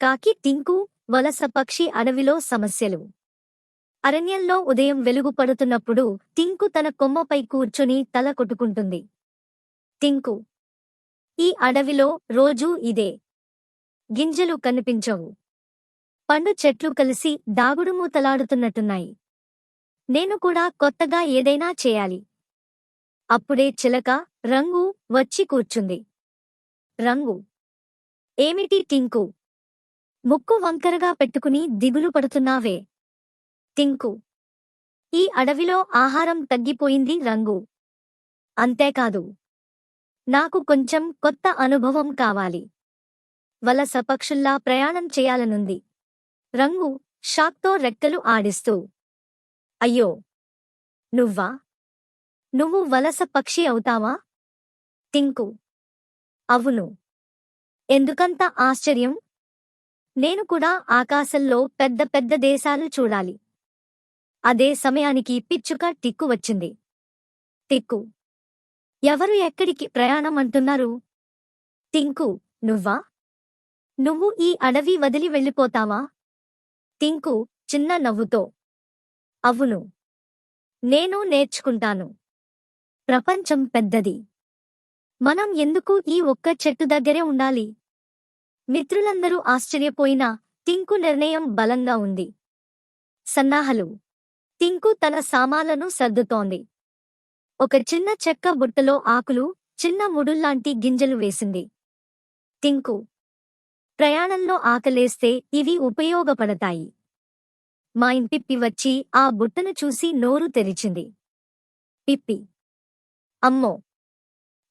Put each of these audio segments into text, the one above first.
కాకి టింకు వలస పక్షి అడవిలో సమస్యలు. అరణ్యంలో ఉదయం వెలుగు పడుతున్నప్పుడు టింకు తన కొమ్మపై కూర్చుని తల కొట్టుకుంటుంది. టింకు ఈ అడవిలో రోజూ ఇదే. గింజలు కనిపించవు. పండు చెట్లు కలిసి దాగుడుమూతలాడుతున్నట్టున్నాయి నేను కూడా కొత్తగా ఏదైనా చేయాలి. అప్పుడే చిలక రంగు వచ్చి కూర్చుంది. రంగు ఏమిటి టింకు? ముక్కు వంకరగా పెట్టుకుని దిగులు పడుతున్నావే. తింకు ఈ అడవిలో ఆహారం తగ్గిపోయింది రంగు. అంతేకాదు. నాకు కొంచెం కొత్త అనుభవం కావాలి. వలస పక్షుల్లా ప్రయాణం చేయాలనుంది. రంగు షాక్తో రెక్కలు ఆడిస్తూ. అయ్యో! నువ్వా? నువ్వు వలస పక్షి అవుతావా? తింకు అవును. ఎందుకంత ఆశ్చర్యం? నేను కూడా ఆకాశంలో పెద్ద పెద్ద దేశాలు చూడాలి. అదే సమయానికి పిచ్చుక టిక్కు వచ్చింది. టిక్కు. ఎవరు ఎక్కడికి ప్రయాణం అంటున్నారు? టింకు నువ్వా? నువ్వు ఈ అడవి వదిలి వెళ్ళిపోతావా? టింకు చిన్న నవ్వుతో. అవును. నేను నేర్చుకుంటాను. ప్రపంచం పెద్దది. మనం ఎందుకు ఈ ఒక్క చెట్టు దగ్గరే ఉండాలి? మిత్రులందరూ ఆశ్చర్యపోయినా టింకు నిర్ణయం బలంగా ఉంది. సన్నాహలు. టింకు తన సామాలను సర్దుతోంది. ఒక చిన్న చెక్క బుట్టలో ఆకులు చిన్న ముడుల్లాంటి గింజలు వేసింది. టింకు. ప్రయాణంలో ఆకలేస్తే ఇవి ఉపయోగపడతాయి. మా ఇంటిప్పి వచ్చి ఆ బుట్టను చూసి నోరు తెరిచింది. పిప్పి. అమ్మో.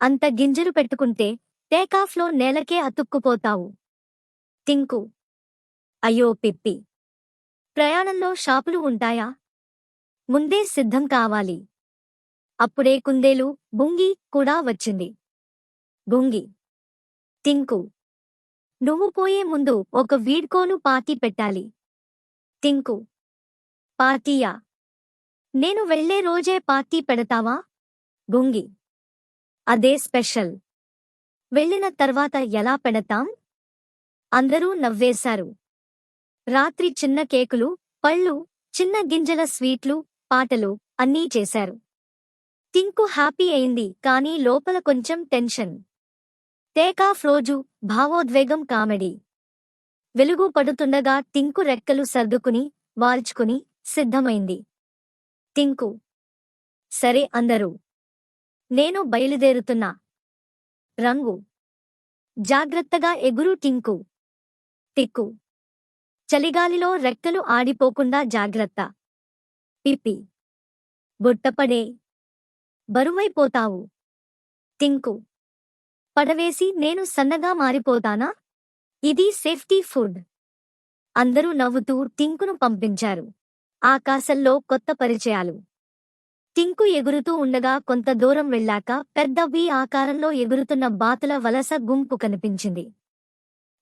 అంత గింజలు పెట్టుకుంటే టేకాఫ్లో నేలకే అతుక్కుపోతావు. టింకు. అయ్యో పిప్పి. ప్రయాణంలో షాపులు ఉంటాయా? ముందే సిద్ధం కావాలి. అప్పుడే కుందేలు బుంగి కూడా వచ్చింది. బుంగి. టింకు. నువ్వు పోయే ముందు ఒక వీడ్కోలు పార్టీ పెట్టాలి. టింకు. పార్టీయా? నేను వెళ్ళే రోజే పార్టీ పెడతావా? బుంగి. అదే స్పెషల్. వెళ్ళిన తర్వాత ఎలా పెడతాం? అందరూ నవ్వేశారు. రాత్రి చిన్న కేకులు పళ్ళు చిన్న గింజల స్వీట్లు పాటలు అన్నీ చేశారు. టింకు హ్యాపీ అయింది కానీ లోపల కొంచెం టెన్షన్. టేకాఫ్ రోజు భావోద్వేగం కామెడీ. వెలుగు పడుతుండగా టింకు రెక్కలు సర్దుకుని వాల్చుకుని సిద్ధమైంది. టింకు సరే అందరూ నేను బయలుదేరుతున్నా. రంగు జాగ్రత్తగా ఎగురు టింకు టిక్కు చలిగాలిలో రెక్కలు ఆడిపోకుండా జాగ్రత్త. పిప్పి. బుట్టపడే. బరువైపోతావు. టింకు పడవేసి నేను సన్నగా మారిపోతానా? ఇది సేఫ్టీ ఫుడ్. అందరూ నవ్వుతూ టింకును పంపించారు. ఆకాశంలో కొత్త పరిచయాలు. టింకు ఎగురుతూ ఉండగా కొంత దూరం వెళ్ళాక పెద్ద వి ఆకారంలో ఎగురుతున్న బాతుల వలస గుంపు కనిపించింది.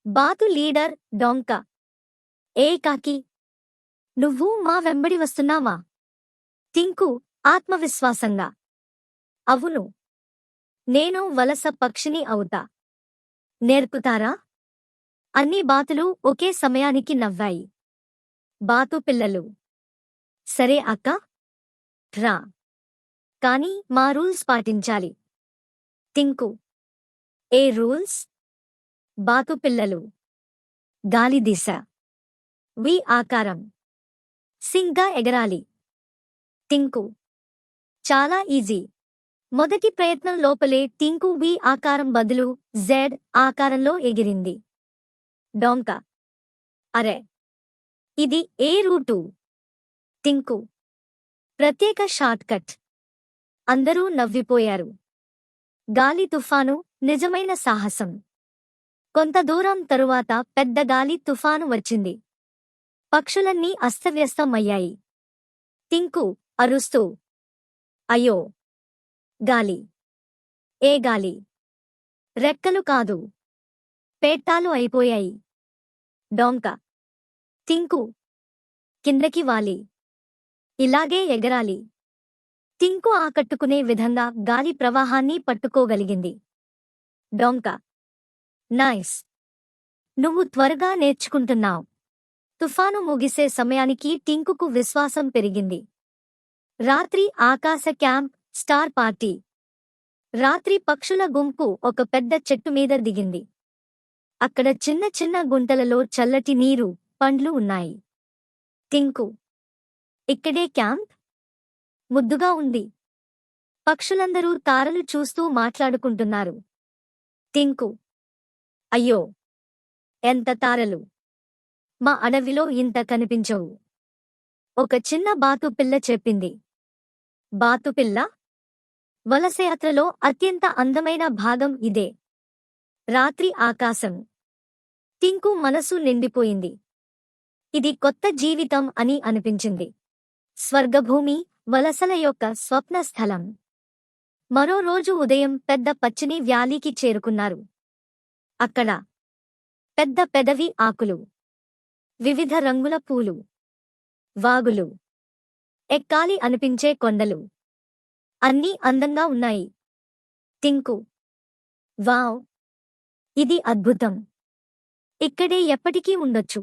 బాతు లీడర్ డొంక. ఏ కాకి? నువ్వు మా వెంబడి వస్తున్నావా? తింకు ఆత్మవిశ్వాసంగా. అవును. నేను వలస పక్షిని అవుతా. నేర్పుతారా? అన్ని బాతులు ఒకే సమయానికి నవ్వాయి. బాతు పిల్లలు. సరే అక్క. రా. కాని మా రూల్స్ పాటించాలి. టింకు. ఏ రూల్స్? బాతుపిల్లలు గాలి దిశ వి ఆకారం. సింగ్గా ఎగరాలి. టింకు. చాలా ఈజీ. మొదటి ప్రయత్నం లోపలే టింకు వి ఆకారం బదులు జెడ్ ఆకారంలో ఎగిరింది. డోంక. అరే. ఇది ఏ రూటు? టింకు. ప్రత్యేక షార్ట్కట్. అందరూ నవ్విపోయారు. గాలి తుఫాను నిజమైన సాహసం. కొంత దూరం తరువాత పెద్ద గాలి తుఫాను వచ్చింది. పక్షులన్నీ అస్తవ్యస్తమయ్యాయి. టింకు అరుస్తూ అయ్యో! గాలి. ఏ గాలి? రెక్కలు కాదు. పేట్టాలు అయిపోయాయి. డొంక. టింకు. కిందకి వాలి. ఇలాగే ఎగరాలి. టింకు ఆకట్టుకునే విధంగా గాలి ప్రవాహాన్ని పట్టుకోగలిగింది. డొంక. నైస్ నువ్వు త్వరగా నేర్చుకుంటున్నావు. తుఫాను ముగిసే సమయానికి టింకుకు విశ్వాసం పెరిగింది. రాత్రి ఆకాశ క్యాంప్ స్టార్ పార్టీ. రాత్రి పక్షుల గుంపు ఒక పెద్ద చెట్టు మీద దిగింది. అక్కడ చిన్న చిన్న గుంటలలో చల్లటి నీరు పండ్లు ఉన్నాయి. టింకు. ఇక్కడే క్యాంప్? ముద్దుగా ఉంది. పక్షులందరూ తారలు చూస్తూ మాట్లాడుకుంటున్నారు. టింకు. అయ్యో! ఎంత తారలు! మా అడవిలో ఇంత కనిపించవు. ఒక చిన్న బాతుపిల్ల చెప్పింది. బాతుపిల్ల? వలసయాత్రలో అత్యంత అందమైన భాగం ఇదే. రాత్రి ఆకాశం. టింకు మనసు నిండిపోయింది. ఇది కొత్త జీవితం అని అనిపించింది. స్వర్గభూమి వలసల యొక్క స్వప్న స్థలం. మరో రోజు ఉదయం పెద్ద పచ్చని వ్యాలీకి చేరుకున్నారు. అక్కడ పెద్ద పెదవి ఆకులు వివిధ రంగుల పూలు వాగులు ఎక్కాలి అనిపించే కొండలు. అన్నీ అందంగా ఉన్నాయి. టింకు. వావ్! ఇది అద్భుతం. ఇక్కడే ఎప్పటికీ ఉండొచ్చు.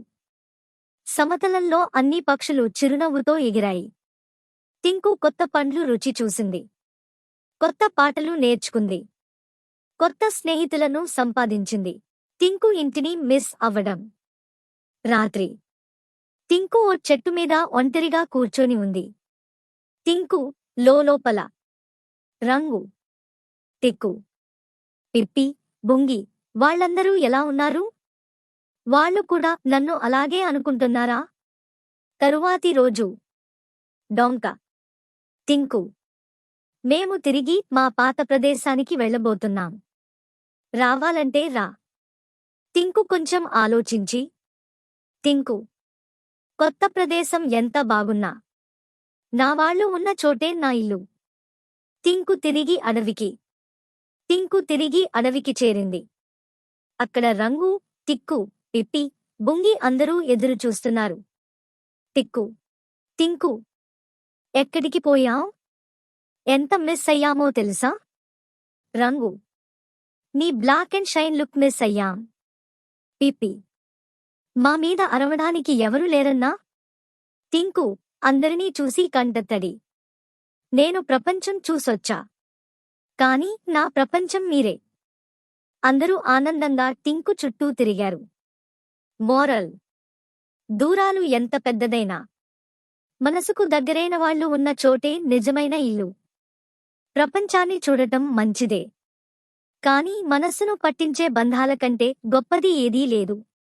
సమతలంలో అన్ని పక్షులు చిరునవ్వుతో ఎగిరాయి. టింకు కొత్త పండ్లు రుచి చూసింది. కొత్త పాటలు నేర్చుకుంది. కొత్త స్నేహితులను సంపాదించింది. టింకు ఇంటిని మిస్ అవ్వడం. రాత్రి. టింకు ఓ చెట్టు మీద ఒంటరిగా కూర్చొని ఉంది. టింకు లోలోపల. రంగు. టిక్కు. పిప్పి బుంగి వాళ్ళందరూ ఎలా ఉన్నారు? వాళ్ళు కూడా నన్ను అలాగే అనుకుంటున్నారా? తరువాతి రోజు. డొంక. టింకు. మేము తిరిగి మా పాత ప్రదేశానికి వెళ్ళబోతున్నాం. రావాలంటే రా. టింకు కొంచెం ఆలోచించి. టింకు కొత్త ప్రదేశం ఎంత బాగున్నా. నా వాళ్ళు ఉన్న చోటే నా ఇల్లు. టింకు తిరిగి అడవికి. టింకు తిరిగి అడవికి చేరింది. అక్కడ రంగు టిక్కు పిప్పి బుంగి అందరూ ఎదురు చూస్తున్నారు. టిక్కు టింకు ఎక్కడికి పోయాం ఎంత మిస్ అయ్యామో తెలుసా? రంగు నీ black and shine look miss అయ్యాం. పిపి. మా మీద అరవడానికి ఎవరు లేరన్నా? టింకు అందరినీ చూసి కంటతడి. నేను ప్రపంచం చూసొచ్చా? కాని నా ప్రపంచం మీరే. అందరూ ఆనందంగా టింకు చుట్టూ తిరిగారు. మోరల్. దూరాలు ఎంత పెద్దదైనా? మనసుకు దగ్గరైన వాళ్ళు ఉన్న చోటే నిజమైన ఇల్లు. ప్రపంచాన్ని చూడటం మంచిదే. కాని మనస్సును పట్టించే బంధాల కంటే గొప్పది ఏదీ లేదు.